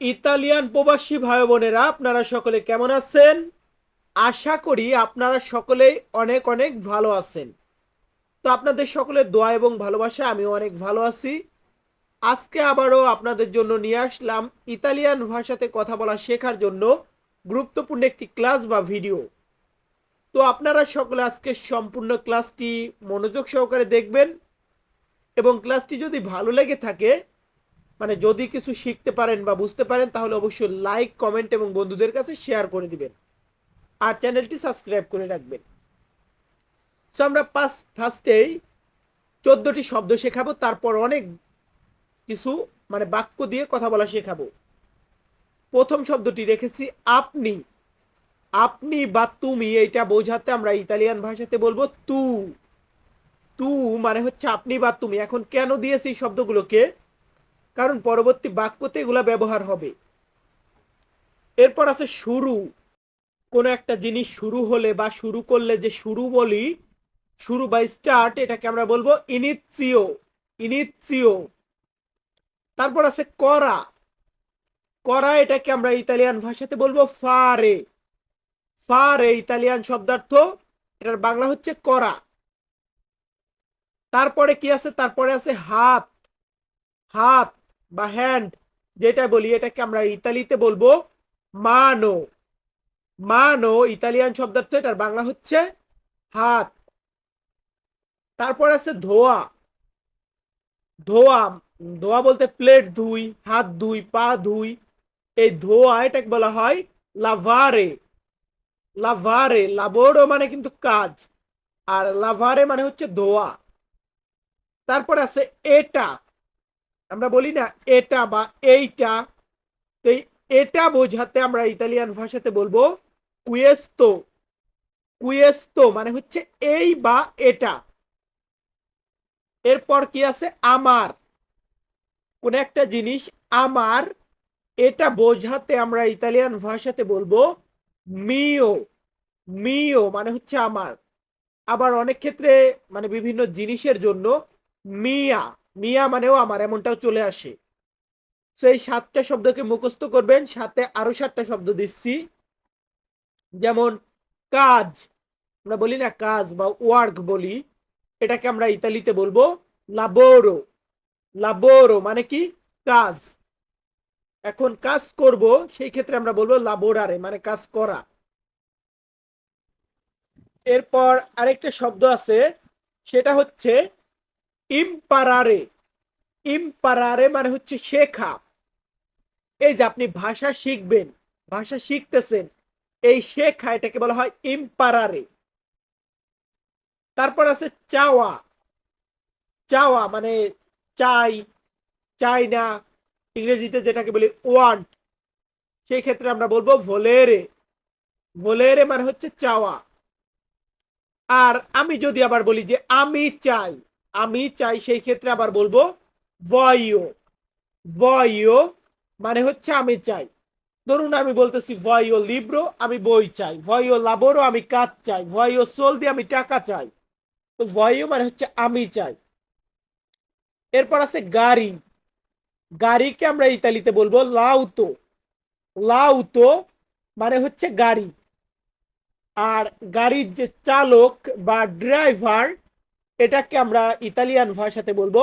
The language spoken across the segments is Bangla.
ইতালিয়ান প্রবাসী ভাই বোনেরা আপনারা সকলে কেমন আছেন? আশা করি আপনারা সকলেই অনেক অনেক ভালো আছেন। তো আপনাদের সকলের দোয়া এবং ভালোবাসা, আমিও অনেক ভালো আছি। আজকে আবারও আপনাদের জন্য নিয়ে আসলাম ইতালিয়ান ভাষাতে কথা বলা শেখার জন্য গুরুত্বপূর্ণ একটি ক্লাস বা ভিডিও। তো আপনারা সকলে আজকে সম্পূর্ণ ক্লাসটি মনোযোগ সহকারে দেখবেন এবং ক্লাসটি যদি ভালো লেগে থাকে মানে যদি কিছু শিখতে পারেন বা বুঝতে পারেন, তাহলে অবশ্যই লাইক কমেন্ট এবং বন্ধুদের কাছে শেয়ার করে দিবেন। আর চ্যানেলটি সাবস্ক্রাইব করে রাখবেন। সো আমরা পাস ফার্স্টেই চোদ্দোটি শব্দ শেখাবো, তারপর অনেক কিছু মানে বাক্য দিয়ে কথা বলা শেখাবো। প্রথম শব্দটি রেখেছি, আপনি। আপনি বা তুমি, এইটা বোঝাতে আমরা ইতালিয়ান ভাষাতে বলব তু। তু মানে হচ্ছে আপনি বা তুমি। এখন কেন দিয়েছি শব্দগুলোকে? কারণ পরবর্তী বাক্যতে এগুলো ব্যবহার হবে। এরপর আছে শুরু। কোনো একটা জিনিস শুরু হলে বা শুরু করলে যে শুরু বলি, শুরু বা স্টার্ট এটাকে আমরা বলব ইনিচিও ইনিচিও তারপর আছে করা। করা এটাকে আমরা ইতালিয়ান ভাষাতে বলব ফারে ফারে ইতালিয়ান শব্দার্থ, এটার বাংলা হচ্ছে করা। তারপরে কি আছে? তারপরে আছে হাত। হাত। বা হ্যান্ড যেটা বলি, এটাকে আমরা ইতালিতে বলব মানো মানো ইতালিয়ান শব্দার্থ এটার বাংলা হচ্ছে হাত। তারপর আছে ধোয়া। ধোয়া ধোয়া বলতে প্লেট ধুই, হাত ধুই, পা ধুই। এই ধোয়া এটাকে বলা হয় লাভারে লাভারে লাবোরো মানে কিন্তু কাজ। আর লাভারে মানে হচ্ছে ধোয়া। তারপর আছে এটা। আমরা বলি না এটা বা এইটা। তো এটা বোঝাতে আমরা ইতালিয়ান ভাষাতে বলব কুয়েস্তো কুয়েস্তো মানে হচ্ছে এই বা এটা। এরপর কি আছে? আমার। কোন একটা জিনিস আমার, এটা বোঝাতে আমরা ইতালিয়ান ভাষাতে বলব মিও মিও মানে হচ্ছে আমার। আবার অনেক ক্ষেত্রে মানে বিভিন্ন জিনিসের জন্য মিয়া। মিয়া মানেও আমার, এমনটাও চলে আসে। সেই সাতটা শব্দকে মুখস্থ করবেন, সাথে আরও সাতটা শব্দ দিচ্ছি। যেমন, কাজ। আমরা বলি না কাজ বা ওয়ার্ক বলি, এটাকে আমরা ইতালিতে বলব লাবোরো লাবোরো মানে কি? কাজ। এখন কাজ করব, সেই ক্ষেত্রে আমরা বলব লাবোরারে মানে কাজ করা। এরপর আরেকটা শব্দ আছে, সেটা হচ্ছে ইম্পারারে। ইম্পারারে মানে হচ্ছে শেখা। এই যে আপনি ভাষা শিখবেন, ভাষা শিখতেছেন, এই শেখা এটাকে বলা হয় ইম্পারারে। তারপর আছে চাওয়া। চাওয়া মানে চাই চাই না, ইংরেজিতে যেটাকে বলি ওয়ান্ট সেই ক্ষেত্রে আমরা বলব ভোলেরে। ভোলেরে মানে হচ্ছে চাওয়া। আর আমি যদি আবার বলি যে আমি চাই আমি চাই সেই ক্ষেত্রে আবার বলব ভয়ও ভয়ও মানে হচ্ছে আমি চাই। ধরুন আমি বলতেছি ভয়ও লিব্রো আমি বই চাই ভয়ও লাবোরও আমি কাজ চাই ভয়ও সোল দিয়ে আমি টাকা চাই। তো ভয়ও মানে হচ্ছে আমি চাই। এরপর আছে গাড়ি। গাড়িকে আমরা ইতালিতে বলব লাউতো লাউতো মানে হচ্ছে গাড়ি। আর গাড়ির যে চালক বা ড্রাইভার এটাকে আমরা ইতালিয়ান ভাষাতে বলব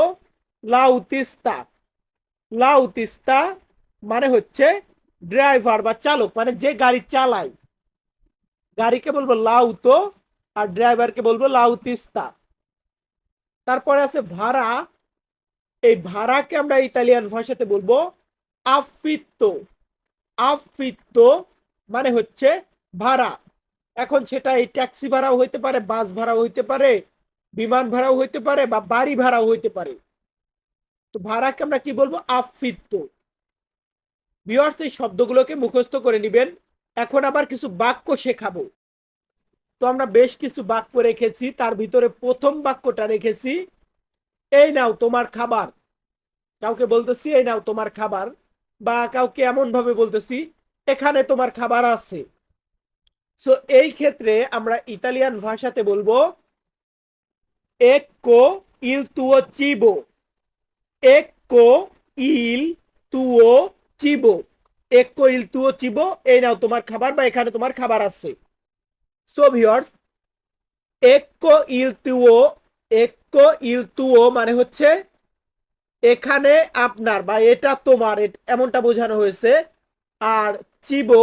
লাউতিস্তা। লাউতিস্তা মানে হচ্ছে ড্রাইভার বা চালক মানে যে গাড়ি চালায়। গাড়িকে বলব লাউতো আর ড্রাইভারকে বলব লাউতিস্তা। তারপরে আছে ভাড়া। এই ভাড়াকে আমরা ইতালিয়ান ভাষাতে বলব আফিত্তো। আফিত্তো মানে হচ্ছে ভাড়া। এখন সেটা এই ট্যাক্সি ভাড়াও হইতে পারে, বাস ভাড়াও হইতে পারে বিমান ভাড়াও হইতে পারে বা বাড়ি ভাড়াও হইতে পারে। তো ভাড়াকে আমরা কি বলব? আফিত্তো ভিওয়ার্স এই শব্দগুলোকে মুখস্থ করে নেবেন। এখন আবার কিছু বাক্য শেখাবো। তো আমরা বেশ কিছু বাক্য রেখেছি, তার ভিতরে প্রথম বাক্যটা রেখেছি, এই নাও তোমার খাবার। কাউকে বলতেছি, এই নাও তোমার খাবার। বা কাউকে এমন ভাবে বলতেছি, এখানে তোমার খাবার আছে। সো এই ক্ষেত্রে আমরা ইতালিয়ান ভাষাতে বলব এক্কো ইল তুও চিবো এক্কো ইল তুও চিবো একো ইল তুও চিবো এই নাও, তোমার খাবার বা এখানে তোমার খাবার আছে। সো ভিউয়ার্স একো ইল তুও একো ইল তুও মানে হচ্ছে এখানে আপনার বা এটা তোমার এমনটা বোঝানো হয়েছে। আর চিবো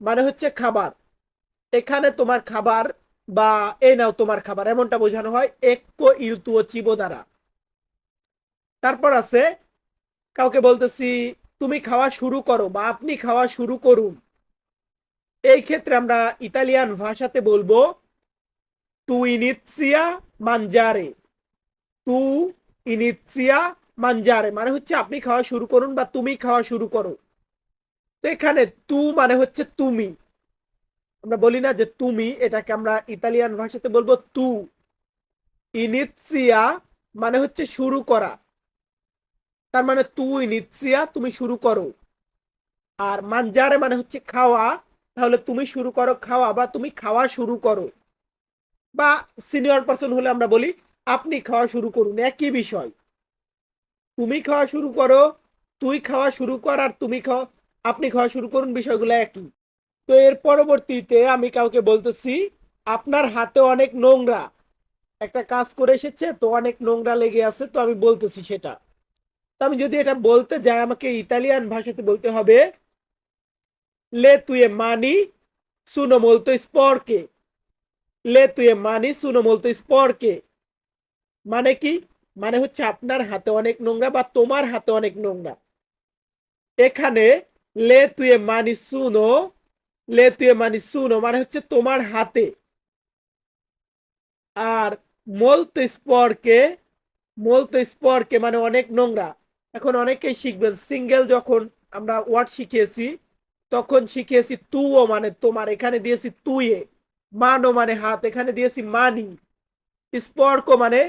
মানে হচ্ছে খাবার। এখানে তোমার খাবার বা এ নাও তোমার খাবার, এমনটা বোঝানো হয়, একো তুও চিবো দ্বারা। তারপর আছে, কাউকে বলতেছি, তুমি খাওয়া শুরু করো বা আপনি খাওয়া শুরু করুন। এই ক্ষেত্রে আমরা ইতালিয়ান ভাষাতে বলব, তু ইনিৎসিয়া মানজারে। তু ইনিৎসিয়া মানজারে মানে হচ্ছে আপনি খাওয়া শুরু করুন বা তুমি খাওয়া শুরু করো। তো এখানে তু মানে হচ্ছে তুমি। আমরা বলি না যে তুমি, এটাকে আমরা ইতালিয়ান ভাষাতে বলব তু। ইনিৎসিয়া মানে হচ্ছে শুরু করা। তার মানে তুই নিচ্ছিয়া তুমি শুরু করো। আর মানজারে মানে হচ্ছে খাওয়া, তাহলে তুমি শুরু করো খাওয়া বা তুমি খাওয়া শুরু করো। বা সিনিয়র পার্সন হলে আমরা বলি, আপনি খাওয়া শুরু করুন, একই বিষয়। তুমি খাওয়া শুরু করো, তুই খাওয়া শুরু কর আর তুমি খাওয়া আপনি খাওয়া শুরু করুন, বিষয়গুলো একই। তো এর পরবর্তীতে আমি কাউকে বলতেছি, আপনার হাতে অনেক নোংরা। একটা কাজ করে এসেছে, তো অনেক নোংরা লেগে আছে, তো আমি বলতেছি সেটা। তো আমি যদি এটা বলতে যাই, আমাকে ইতালিয়ান ভাষাতে বলতে হবে, লে তুয়ে মানি সুনো molto sporche লে তুয়ে মানি সুনো molto sporche মানে কি? মানে হচ্ছে আপনার হাতে অনেক নোংরা বা তোমার হাতে অনেক নোংরা। এখানে, লে তুয়ে মানি সুনো লে তুয়ে মানি সুনো মানে হচ্ছে তোমার হাতে। আর molto sporche molto sporche মানে অনেক নোংরা। এখন অনেকেই শিখবেন, সিঙ্গেল যখন আমরা ওয়ার্ড শিখিয়েছি, তখন শিখিয়েছি তুও মানে তোমার, এখানে দিয়েছি তুইয়ে মানো মানে হাত, এখানে দিয়েছি মানি। স্পর্ক মানে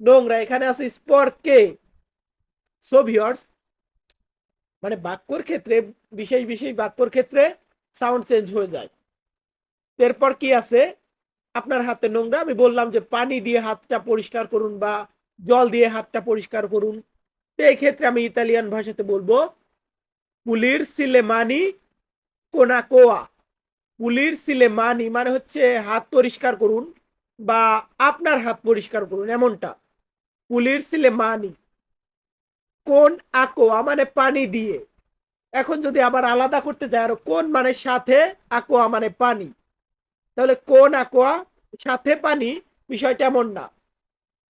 নোংরা, এখানে আছে স্পর্কে। সো ভিউয়ার্স মানে বাক্যর ক্ষেত্রে, বিশেষ বিশেষ বাক্যর ক্ষেত্রে সাউন্ড চেঞ্জ হয়ে যায়। এরপর কি আছে? আপনার হাতে নোংরা, আমি বললাম যে পানি দিয়ে হাতটা পরিষ্কার করুন বা জল দিয়ে হাতটা পরিষ্কার করুন। তো এই ক্ষেত্রে আমি ইতালিয়ান ভাষাতে বলব, পুলির সিলে মানি কোনাকোয়া পুলির সিলে মানি হচ্ছে হাত পরিষ্কার করুন বা আপনার হাত পরিষ্কার করুন, এমনটা। পুলির সিলে মানি কোন আকোয়া মানে পানি দিয়ে। এখন যদি আবার আলাদা করতে যায়, আর কোন মানে সাথে আকোয়া মানে পানি? তাহলে কোন আকোয়া সাথে পানি? বিষয়টা এমন না।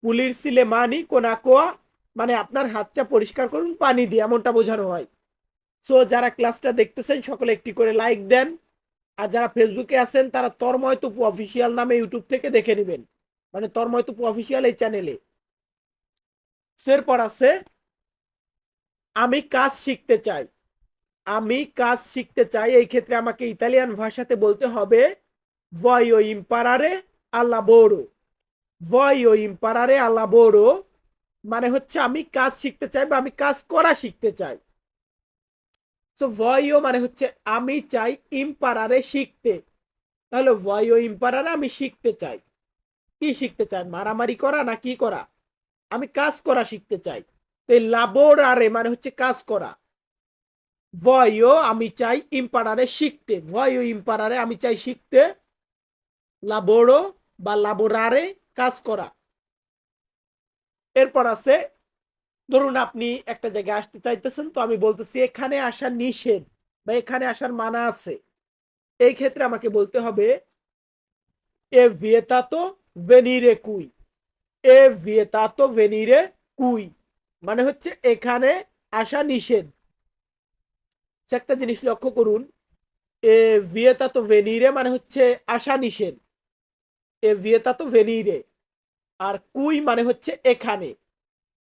পুলির সিলে মানি, কোন আকোয়া মানে আপনার হাতটা পরিষ্কার করুন, পানি দিয়ে, এমনটা বোঝানো হয়। সো যারা ক্লাসটা দেখতেছেন, সকলে একটি করে লাইক দেন। আর যারা ফেসবুকে আছেন, তারা তর্ময় অফিসিয়াল নামে ইউটিউব থেকে দেখে নেবেন। মানে তর্ময় তুপু অফিসিয়াল এই চ্যানেলে এরপর আছে, আমি কাজ শিখতে চাই। আমি কাজ শিখতে চাই, এই ক্ষেত্রে আমাকে ইতালিয়ান ভাষাতে বলতে হবে ভয়ো ইম্পারারে আল্লা বোরো ভয়ো ইম্পারারে আল্লা বোরো মানে হচ্ছে আমি কাজ শিখতে চাই বা আমি কাজ করা শিখতে চাই। সো ভয়ও মানে হচ্ছে আমি চাই ইম্পারারে শিখতে। তাহলে ভয়ও ইম্পারারে আমি শিখতে চাই। কি শিখতে চাই? মারামারি করা না কি করা? আমি কাজ করা শিখতে চাই। তো এই লাবোরারে মানে হচ্ছে কাজ করা। ভয়ও আমি চাই ইম্পারারে শিখতে, ভয়ও ইম্পারারে আমি চাই শিখতে লাবোরো বা লাবোরারে কাজ করা। এরপর আছে, ধরুন আপনি একটা জায়গায় আসতে চাইতেছেন, তো আমি বলতেছি, এখানে আসার নিষেধ বা এখানে আসার মানা আছে। এই ক্ষেত্রে আমাকে বলতে হবে, এ ভিয়েতাতো ভেনিরে কুই, এ ভিয়েতা ভিয়েতাতো ভেনিরে কুই। মানে হচ্ছে, এখানে আসা নিষেধ। একটা জিনিস লক্ষ্য করুন। এ, ভিয়েতাতো ভেনিরে মানে হচ্ছে আশা নিষেধ। এ, ভিয়েতাতো ভেনিরে। আর কুই মানে হচ্ছে এখানে।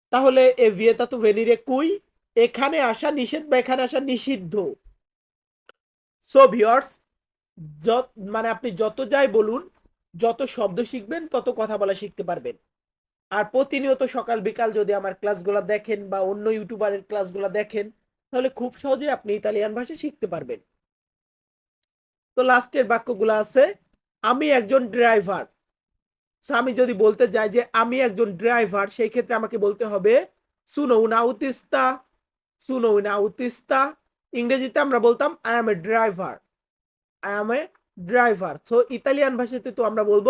তাহলে এ ভিয়েতা তো ভেনিরে কুই, এখানে আসা নিষেধ বা এখানে আসা নিষিদ্ধ। সো ভিওর্স যত মানে আপনি যত যাই বলুন, যত শব্দ শিখবেন, তত কথা বলা শিখতে পারবেন। আর প্রতিনিয়ত সকাল বিকাল যদি আমার ক্লাসগুলো দেখেন বা অন্য ইউটিউবারের ক্লাসগুলো দেখেন তাহলে খুব সহজে আপনি ইতালিয়ান ভাষা শিখতে পারবেন। তো লাস্টের বাক্যগুলো আছে, আমি একজন ড্রাইভার। সো আমি যদি বলতে যাই যে, আমি একজন ড্রাইভার, সেই ক্ষেত্রে আমাকে বলতে হবে, সুনো উনা উতিস্তা। সুনো উনা উতিস্তা। ইংরেজিতে আমরা বলতাম I am a driver I am a driver so Italian ভাষাতে তো আমরা বলব,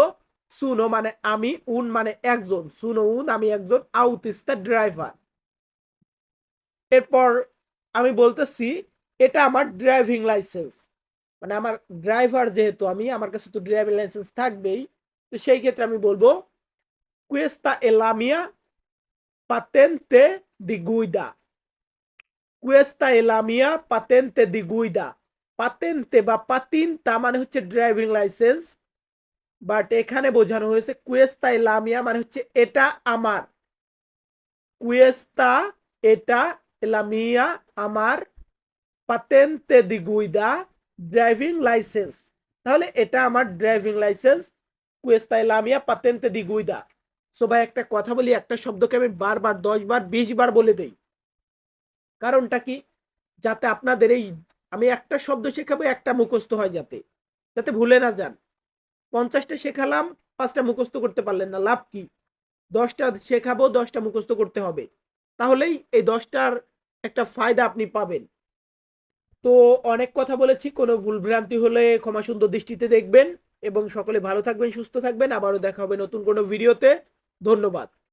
সুনো মানে আমি, উন মানে একজন। সুনো উন আমি একজন আউতিস্তা ড্রাইভার। এরপর আমি বলতেছি, এটা আমার ড্রাইভিং লাইসেন্স মানে আমার ড্রাইভার যেহেতু আমি, আমার কাছে তো ড্রাইভিং লাইসেন্স থাকবেই। তো সেই ক্ষেত্রে আমি বলব কুয়েস্তা এলামিয়া পাতেন্তে দি গুইদা কুয়েস্তা এলামিয়া পাতেন্তে দি গুইদা পাতেন্তে বা পাতিনতা মানে হচ্ছে ড্রাইভিং লাইসেন্স বাট এখানে বোঝানো হয়েছে কুয়েস্তা এলামিয়া মানে হচ্ছে, এটা আমার। কুয়েস্তা এটা এলামিয়া আমার পাতেন্তে দি গুইদা ড্রাইভিং লাইসেন্স তাহলে এটা আমার ড্রাইভিং লাইসেন্স কুয়েস্তা এলামিয়া পাতেন্তে দি গুইদা সো ভাই, একটা কথা বলি, একটা শব্দকে আমি বারবার দশ বার বিশ বার বলে দেই। কারণটা কি? যাতে আপনাদের এই, আমি একটা শব্দ শেখাবো, একটা মুখস্থ হয় যাতে। যাতে ভুলে না যান। পঞ্চাশটা শেখালাম, পাঁচটা মুখস্থ করতে পারলেন না, লাভ কি? দশটা শেখাবো, দশটা মুখস্থ করতে হবে। তাহলেই এই দশটার একটা ফায়দা আপনি পাবেন। তো অনেক কথা বলেছি, কোনো ভুলভ্রান্তি হলে ক্ষমা সুন্দর দৃষ্টিতে দেখবেন এবং সকলে ভালো থাকবেন, সুস্থ থাকবেন। আবারও দেখা হবে নতুন কোনো ভিডিওতে। ধন্যবাদ।